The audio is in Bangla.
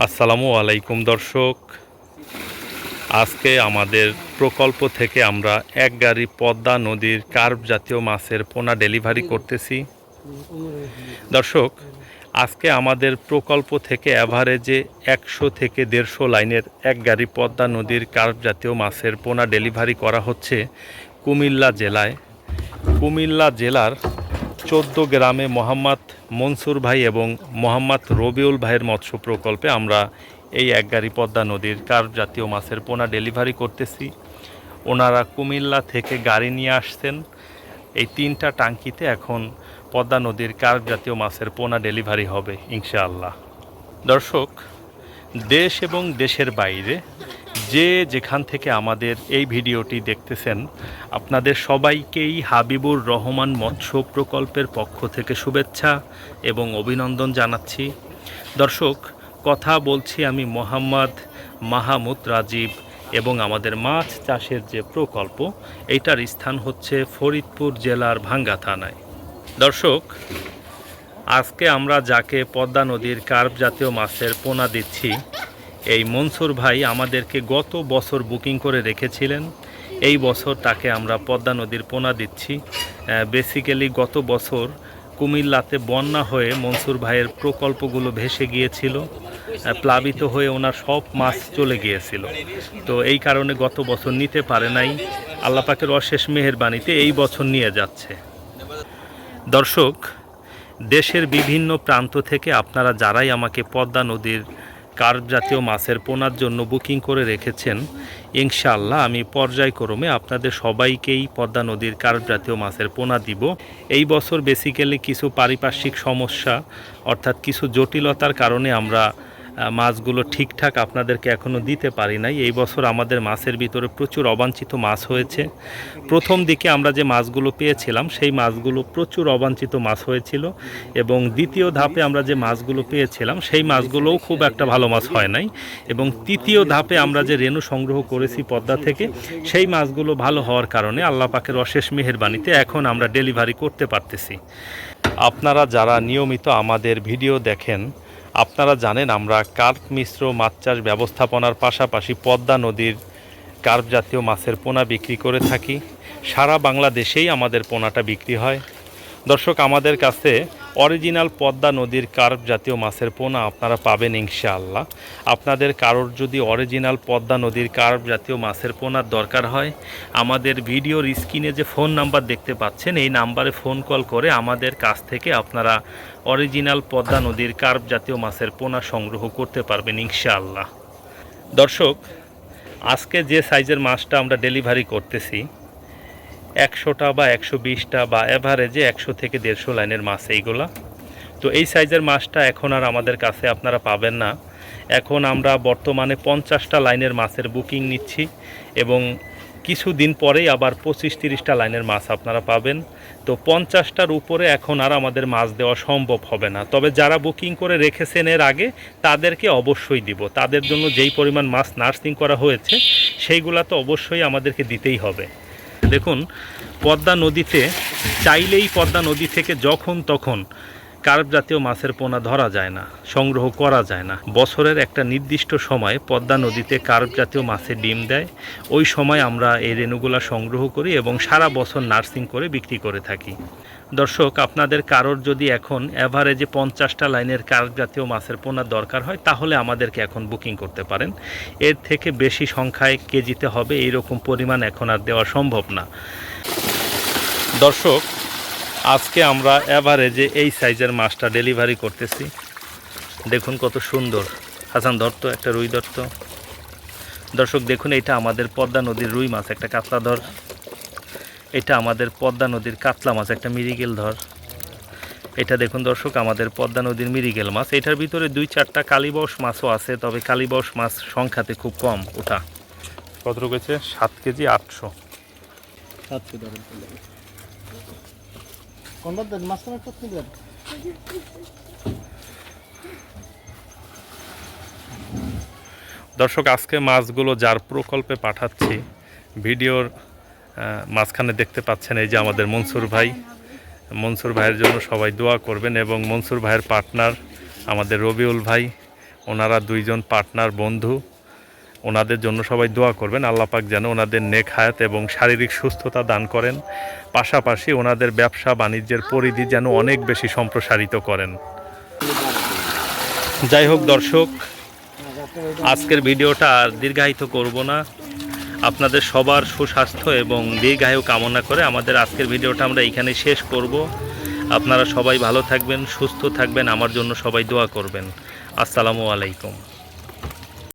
আসসালামু আলাইকুম, দর্শক। আজকে আমাদের প্রকল্প থেকে আমরা এক গাড়ি পদ্মা নদীর কার্ভ জাতীয় মাছের পোনা ডেলিভারি করতেছি। দর্শক, আজকে আমাদের প্রকল্প থেকে অ্যাভারেজে একশো থেকে দেড়শো লাইনের এক গাড়ি পদ্মা নদীর কার্ভ জাতীয় মাছের পোনা ডেলিভারি করা হচ্ছে কুমিল্লা জেলায়। কুমিল্লা জেলার চোদ্দ গ্রামে মোহাম্মদ মনসুর ভাই এবং মোহাম্মদ রবিউল ভাইয়ের মৎস্য প্রকল্পে আমরা এই এক গাড়ি পদ্মা নদীর কার জাতীয় মাছের পোনা ডেলিভারি করতেছি। ওনারা কুমিল্লা থেকে গাড়ি নিয়ে আসছেন। এই তিনটা টাঙ্কিতে এখন পদ্মা নদীর কার জাতীয় মাছের পোনা ডেলিভারি হবে, ইনশাআল্লাহ। দর্শক, দেশ এবং দেশের বাইরে যে যেখান থেকে আমাদের এই ভিডিওটি দেখতেছেন, আপনাদের সবাইকেই হাবিবুর রহমান মৎস্য প্রকল্পের পক্ষ থেকে শুভেচ্ছা এবং অভিনন্দন জানাচ্ছি। দর্শক, কথা বলছি আমি মোহাম্মদ মাহমুদ রাজীব এবং আমাদের মাছ চাষের যে প্রকল্প, এইটার স্থান হচ্ছে ফরিদপুর জেলার ভাঙ্গা থানায়। দর্শক, আজকে আমরা যাকে পদ্মা নদীর কার্প জাতীয় মাছের পোনা দিচ্ছি এই মনসুর ভাই আমাদেরকে গত বছর বুকিং করে রেখেছিলেন। এই বছর তাকে আমরা পদ্মা নদীর পোনা দিচ্ছি। বেসিক্যালি গত বছর কুমিল্লাতে বন্যা হয়ে মনসুর ভাইয়ের প্রকল্পগুলো ভেসে গিয়েছিল প্লাবিত হয়ে ওনার সব মাছ চলে গিয়েছিল। তো এই কারণে গত বছর নিতে পারে নাই। আল্লাপাকের অশেষ মেহেরবাণীতে এই বছর নিয়ে যাচ্ছে। দর্শক, দেশের বিভিন্ন প্রান্ত থেকে আপনারা যারাই আমাকে পদ্মা নদীর কার্প জাতীয় মাছের পোনার জন্য বুকিং করে রেখেছেন। ইনশাল্লাহ আমি পর্যায়ক্রমে আপনাদের সবাইকেই পদ্মা নদীর কার্প জাতীয় মাছের পোনা দিব। এই বছর বেসিক্যালি কিছু পারিপার্শ্বিক সমস্যা, অর্থাৎ কিছু জটিলতার কারণে আমরা মাছগুলো ঠিকঠাক আপনাদেরকে এখনও দিতে পারি নাই। এই বছর আমাদের মাছের ভিতরে প্রচুর অবাঞ্ছিত মাছ হয়েছে। প্রথম দিকে আমরা যে মাছগুলো পেয়েছিলাম, সেই মাছগুলো প্রচুর অবাঞ্ছিত মাছ হয়েছিল এবং দ্বিতীয় ধাপে আমরা যে মাছগুলো পেয়েছিলাম, সেই মাছগুলোও খুব একটা ভালো মাছ হয় নাই এবং তৃতীয় ধাপে আমরা যে রেণু সংগ্রহ করেছি পদ্মা থেকে, সেই মাছগুলো ভালো হওয়ার কারণে আল্লাহ পাকের অশেষ মেহেরবানিতে এখন আমরা ডেলিভারি করতে পারতেছি। আপনারা যারা নিয়মিত আমাদের ভিডিও দেখেন আপনারা জানেন, আমরা কার্প মিশ্র মাছ চাষ ব্যবস্থাপনার পাশাপাশি পদ্মা নদীর কার্প জাতীয় মাছের পোনা বিক্রি করে থাকি। সারা বাংলাদেশেই আমাদের পোনাটা বিক্রি হয়। দর্শক, আমাদের কাছে অরিজিনাল পদ্মা নদীর কার্প জাতীয় মাছের পোনা আপনারা পাবেন ইনশাআল্লাহ। আপনাদের কারোর যদি অরিজিনাল পদ্মা নদীর কার্প জাতীয় মাছের পোনার দরকার হয়, আমাদের ভিডিওর স্ক্রিনে যে ফোন নাম্বার দেখতে পাচ্ছেন, এই নাম্বারে ফোন কল করে আমাদের কাছ থেকে আপনারা অরিজিনাল পদ্মা নদীর কার্প জাতীয় মাছের পোনা সংগ্রহ করতে পারবেন ইনশাআল্লাহ। দর্শক, আজকে যে সাইজের মাছটা আমরা ডেলিভারি করতেছি একশোটা বা একশো বিশটা বা অ্যাভারেজে একশো থেকে দেড়শো লাইনের মাছ এইগুলা। তো এই সাইজের মাছটা এখন আর আমাদের কাছে আপনারা পাবেন না। এখন আমরা বর্তমানে পঞ্চাশটা লাইনের মাছের বুকিং নিচ্ছি এবং কিছু দিন পরেই আবার পঁচিশ তিরিশটা লাইনের মাছ আপনারা পাবেন। তো পঞ্চাশটার উপরে এখন আর আমাদের মাছ দেওয়া সম্ভব হবে না। তবে যারা বুকিং করে রেখেছেন এর আগে, তাদেরকে অবশ্যই দিব। তাদের জন্য যেই পরিমাণ মাছ নার্সিং করা হয়েছে, সেইগুলা তো অবশ্যই আমাদেরকে দিতেই হবে। দেখুন, পদ্মা নদীতে, চাইলেই পদ্মা নদী থেকে যখন তখন কার্প জাতীয় মাছের পোনা ধরা যায় না, সংগ্রহ করা যায় না। বছরের একটা নির্দিষ্ট সময় পদ্মা নদীতে কার্প জাতীয় মাছের ডিম দেয়। ওই সময় আমরা এই রেণুগুলা সংগ্রহ করি এবং সারা বছর নার্সিং করে বিক্রি করে থাকি। দর্শক, আপনাদের কারোর যদি এখন অ্যাভারেজে পঞ্চাশটা লাইনের কার্প জাতীয় মাছের পোনা দরকার হয়, তাহলে আমাদেরকে এখন বুকিং করতে পারেন। এর থেকে বেশি সংখ্যায় কেজিতে হবে, এইরকম পরিমাণ এখন আর দেওয়া সম্ভব না। দর্শক, আজকে আমরা অ্যাভারেজে এই সাইজের মাছটা ডেলিভারি করতেছি। দেখুন কত সুন্দর। হাসান দত্ত একটা রুই দত্ত দর্শক, দেখুন এটা আমাদের পদ্মা নদীর রুই মাছ, একটা কাতলা ধর। এটা আমাদের পদ্মা নদীর কাতলা মাছ একটা মিরিগেল ধর। এটা দেখুন দর্শক আমাদের পদ্মা নদীর মিরিগেল মাছ। এটার ভিতরে দুই চারটা কালীবস মাছও আছে তবে কালীবস মাছ সংখ্যাতে খুব কম ওটা। কত রয়েছে? সাত কেজি আটশো। দর্শক আজকে মাছগুলো যার প্রকল্পে পাঠাচ্ছি ভিডিওর মাঝখানে দেখতে পাচ্ছেন এই যে আমাদের মনসুর ভাই। মনসুর ভাইয়ের জন্য সবাই দোয়া করবেন এবং মনসুর ভাইয়ের পার্টনার আমাদের রবিউল ভাই, ওনারা দুইজন পার্টনার বন্ধু, ওনাদের জন্য সবাই দোয়া করবেন। আল্লাপাক যেন ওনাদের নেক হায়াত এবং শারীরিক সুস্থতা দান করেন। পাশাপাশি ওনাদের ব্যবসা বাণিজ্যের পরিধি যেন অনেক বেশি সম্প্রসারিত করেন। যাই হোক দর্শক, আজকের ভিডিওটা আর দীর্ঘায়িত করব না। আপনাদের সবার সুস্বাস্থ্য এবং দীর্ঘায়ু কামনা করে আমাদের আজকের ভিডিওটা আমরা এখানে শেষ করব। আপনারা সবাই ভালো থাকবেন, সুস্থ থাকবেন, আমার জন্য সবাই দোয়া করবেন। আসসালামু আলাইকুম।